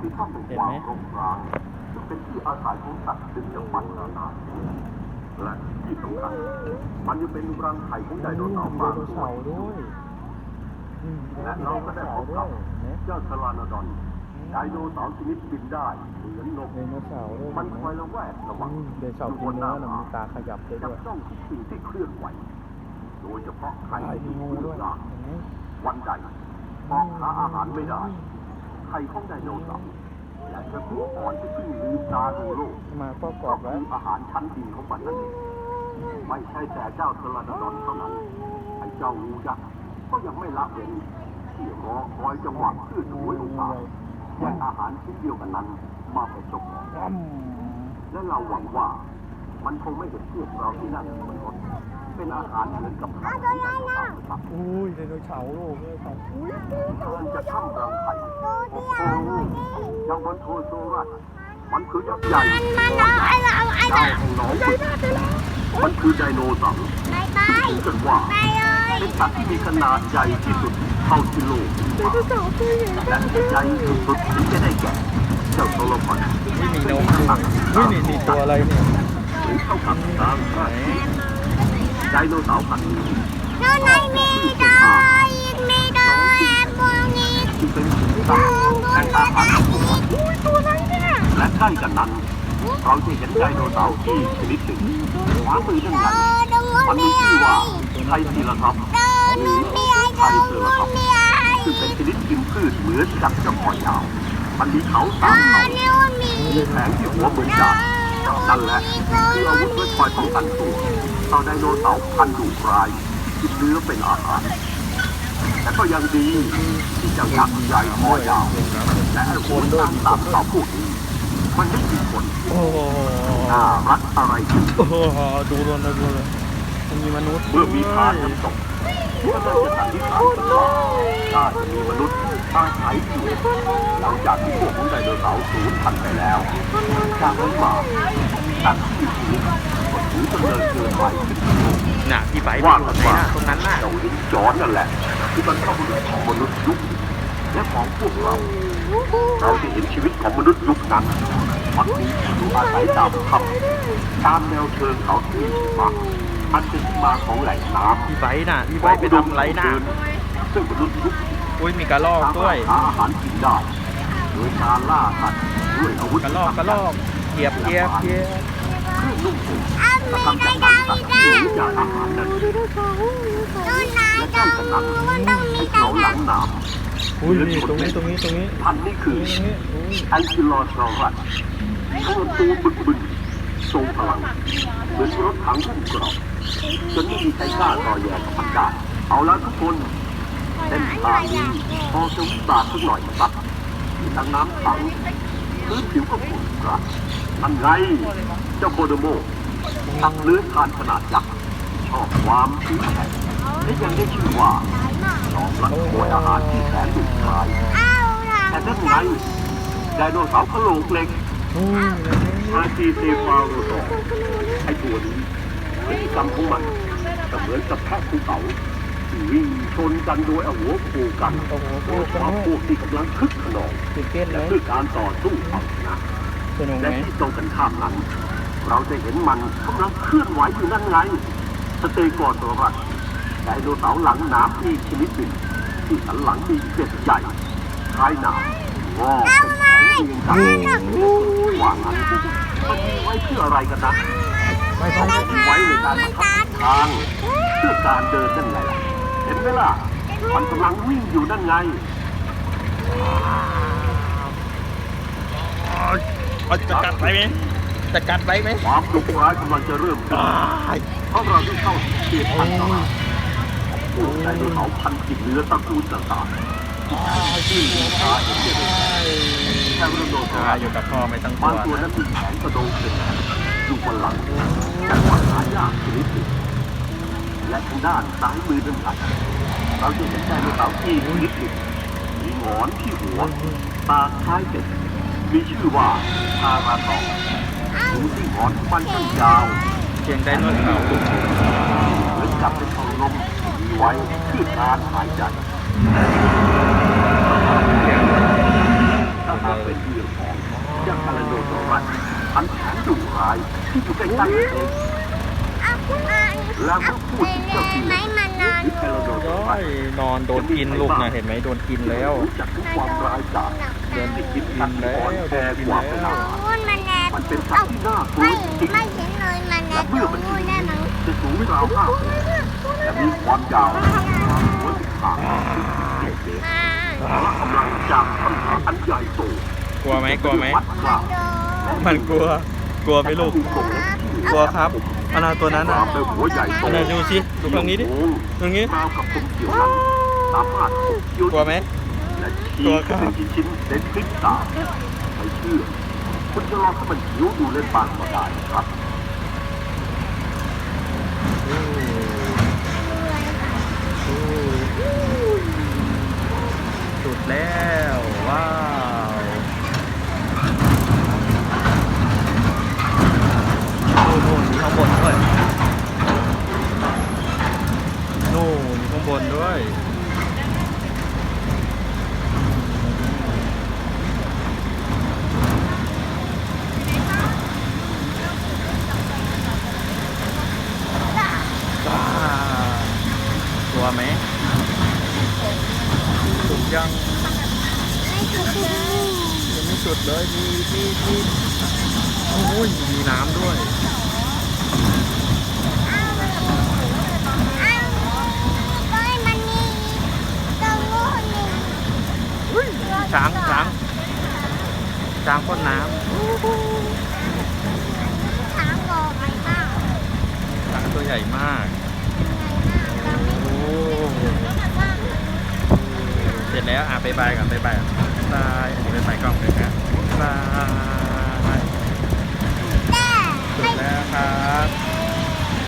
ที่ข้ามเป็นความรกร้างซึ่งเป็นที่อาศัยของสัตว์ดึกดำบรรพ์นานาชนิดและที่สำคัญมันยังเป็นรังไข่ของไดโนเสาร์บางไดโนตัวเสาร์ด้วยอืมและเราก็ได้พบกับเห็นไหมเจ้าทารานอดอนไดโนเสาร์ชนิดบินได้เหมือนนกไดโนเสาร์ด้วยมันคอยระแวดระวังอืมไดโนเสาร์กินเนื้อนะมีตาขยับได้จัด้บวยจ้องทุกสิ่งที่เคลื่อนไหว โดยเฉพาะไข่ไข่มีที่งูเคลื่ด้อวยนล่างเห็นไหมวันใดมองหาอาหารไม่ได้ ไข่ของไดโนเสาร์และจะตัวอ่อนที่เพิ่งลืมตาดูโลกมาก็กรก็อบคืแล้วออาหารชั้นดีของมันนั่นเองไม่ใช่แต่เจ้าทรดอนเท่านั้นไอ้เจ้างูยักษ์ก็ยังไม่ละเว้นที่รอคอยจังหวะเพื่อช่วยโอกาสแย่งอาหารชิ้นเดียวกันนั้นมาเป็นเจ้าของอ้ำและเราหวังว่ามันคงไม่เห็นพวกเราที่นั่งบนรถ เป็นอาหารเหมือนกับข้าวของไดโนเสาร์นะครับอุ้ยไดโนเสาร์โลกเลยครับอุ้ยมันจะทำรังไข่โอ้โหยังบนโทโซรัสมันคือยักษ์ใหญ่มันมันเอาไอ้เราไอ้เจ้เราของหนองบึกมันคือไดโนเสาร์ไปไปซึ่งถือกันว่าไปเลยเป็นสัตว์ที่มีขนาดใหญ่ที่สุดเท่าที่โลกและใหญ่ที่สุดที่จะได้แก่เจ้าโซโลมอนอุ้ยมีนกด้วยอุ้ยนี่นี่ตัวอะไรเนี่ยเท่ากับช้างห้าชีวิต ไดโนเสาร์พันธุ์นี้โน่นไงมีดอยมีดอยแอปเปิลนี่ที่เป็นสีสันแห่งอาหารของมันอุ้ยตัวนั้นเนี่ยและใกล้กันนั้นเราจะเห็นไดโนเสาร์ที่ชนิดหนึ่งขวามือด้านเอในอตรงนู้นมันมีมีไอ้ชื่อว่าไทรซีลาทอปส์เดินนู้นมีไอ้ตรงนู้นมีไอ้ซึ่งเป็นชนิดกินพืชเหมือนกับเจ้าคอยาว มันมีเขาเอสามอเขานู้นมีมีแผงที่หัวเหมือนดาบ นั่นแหละคืออาวุธไว้คอยป้องกันตัวเอาไดโนเสาร์พันธุ์ดุร้ายกินเนื้อเป็นอาหารแต่ก็ยังดีที่เจ้ายักษ์ใหญ่คอยาวและไอ้หัวตั้งตามเสาพวกนี้มันไม่มีผลโอ้โหน่ารักอะไรขึ้นโอ้โหดูโดนเลยดูเลยมันมีมนุษย์เมื่อมีทานน้ำตกก็น่าจะสันนิษฐานกันว่าน่าจะมีมนุษย์ อาศัยอยู่หลังจากที่พวกของไดโนเสาร์สูญพันธุ์ไปแล้วจากนั้นมาสัตว์ที่มีชีวิตก็ถือดำเนินเกินไปขึ้นสู่โลกน่ะพี่ไบร์ทว่าไปกันไหนว่าน่ะตรงนั้นน่ะเจ้าลิ้นจอนนั่นแหละคือบรรพบุรุษของมนุษย์ยุคนี้และของพวกเราเราจะเห็นชีวิตของมนุษย์ยุคนั้นมักมีอยู่อาศัยตามถ้ำตามแนวเชิงเขาที่มีหิมะอันเป็นที่มาของแหล่งน้ำพี่ไบร์ทน่ะพี่ไบร์ทไปทำอะไรน่ะซึ่งมนุษย์ยุคนี้ อุ้ยมีกระรอกด้วยสามารถหาอาหารกินได้โดยการล่าสัตว์ด้วยอาวุธกระรอกกระรอกเหยียบเหยียบเหยียบเครื่องนุ่งห่มอ้าวมีทำไอ้จากหดนัองสัตอีว์กหแล้รือวจากอาหารนั้นนู่นนายและดใกล้องกันนั้นมันต้องมีให้แต่เขาหลังหนามอุ้ยนี่ตรงนี้ตรงนี้ตรงนี้พันธุ์นี้ตรคืงอนี้ตรงนี้อุ้ยแอนกิโลซอรัสตัวตัวบึกบึนทรงพลังเหมือนรถถังหุ้มเกรอบจนไม่มีใครกล้าต่อแย่กับมันได้เอาละทุกคน เส้นทางนี้พอจะวิบากสักหน่อยนะครับมีทั้งน้ำขังพื้นผิวก็ขุ่นกระอันไงเจ้าโคโดโมทักเลื้อคานขนาดยักษ์ชอบความผิวแข็งและยังได้ชื่อว่าจอมลักขโมยอาหารที่แสนดุร้ายแต่นั่นไงไดโนเสาร์กระโหลกเหล็กอุ้ยอาร์ตีเซฟาโรโดไอตัวนี้พฤติกรรมของมันเหมือนกับแพะภูเขา วิ่งชนกันโดยเอาหัวโขกกันโอ้โหโดพูยดคกันวามให้พวกที่กำลังคึกขนองตื่นเต้นไหมและด้วยการต่อสู้เอาชนะสนุกไหมและที่ตรงกันข้ามนั้น เราจะเห็นมันกำลังเคลื่อนไหวอยู่นั่นไงสเตโกอร์ตัวรัสไดโนเสาร์หลังหนามอีกชนิดหนึ่งที่สันหลังมีเกล็ดใหญ่คล้ายหนามงอกเป็นแผงเรียงกันว่างั้นมันมีไว้เพื่ออะไรกันนะ ไม่ไปเขามีไว้ในการประทับทางเพื่อการเดินนั่นไงล่ะเห็นไหมล่ะ มันกำลังวิ่งอยู่นั่นไงจะกัดไปไหมจะกัดไปไหมความดุร้ายกำลังจะเริ่มขึ้นเพราะเราได้เข้าถึงเขตพันธุ์ตลาดพวกไดโนเสาร์พันธุ์กินเนื้อตระกูลต่างๆที่มีขาเห็นได้เลยแค่เรื่องโดนอ่าอยู่กับพ่อไม่ต้องกบางลัตัววนั้นะนมีแขนกระโดงเป็นอยู่บนหลังแต่ว่าหายากชนิดหนึ่ง และทางด้านซ้ายมือด้านหลังเราจะเห็นไดโนเสาร์ที่ชนิดหนึ่งมีหงอนที่หัวตาคล้ายเป็ดมีชื่อว่าทาราตองหูที่หงอนของมันช่างยาวเชียงไดโนเสาร์เหมือนกับเป็นทองลมมีไว้เพื่อการหายใจถ้าหากเป็นเรื่องของยักษ์พาราโนโซรัสอันแข็งดุร้ายที่อยู่ใกล้ๆเอง แล้วเมื่อพูดเลถึงเจ้าที่ยไม่มานานหรือพาราโนโซโอ้รัสยนอนโดนกินลูกนะเห็นไหมโดนกินแล้วรู้จักถึงความร้ายกาจเดินที่กิคินดกิทันนแล้อ่อนวแอโดนกินกว่าแล้เวลาวนู่นมันแนบมันเป็นสัตว์ที่น่ากลัวไม่จริงไม่เห็นเลยมันแนและบตรเมื่องมันนู่นได้มั้งจะสูงราวห้าเมตรและมีความยาวหัวถึงหางเจ็ดเมตรมาและกำลังจากคำถามอันใหญ่โตกลัวไหมกลัวไหมวัดกลางโดนมันกลัว กลัวไหมลูก กลัวครับอันนาตัวนั้นอะวามเป็นหัวใหญ่โตอันนาดูสิดูตรงนี้ดิตรงนี้ราวกับคมเขียวนั้นสามารถขบเคี้ยวกลัวไหมและฉีกเป็นชิ้นๆในพริบตาไม่เชื่อคุณจะลอให้มันหิวดูเล่นบ้างก็ได้ครับสุดแล้วว้าวโน่นโน่นมีข้างบนด้วยโน่นมีข้างบนด้วย ว้าวกลัวไหมสุด ยังไม่ถูกเลยยังไม่สุดเลยมีมีมีโอ้ยมีน้ำด้วยอ้าวอ้าวก้อยมันนี่ตรงนู้นนี่ช้างช้างช้างพ่นน้ช้างบอกไปบ้างำช้างตัวใหญ่มาก บ๊ายบายก่อนบ๊ายบายก่บายบายป็นไกล้องเลยครัาบาย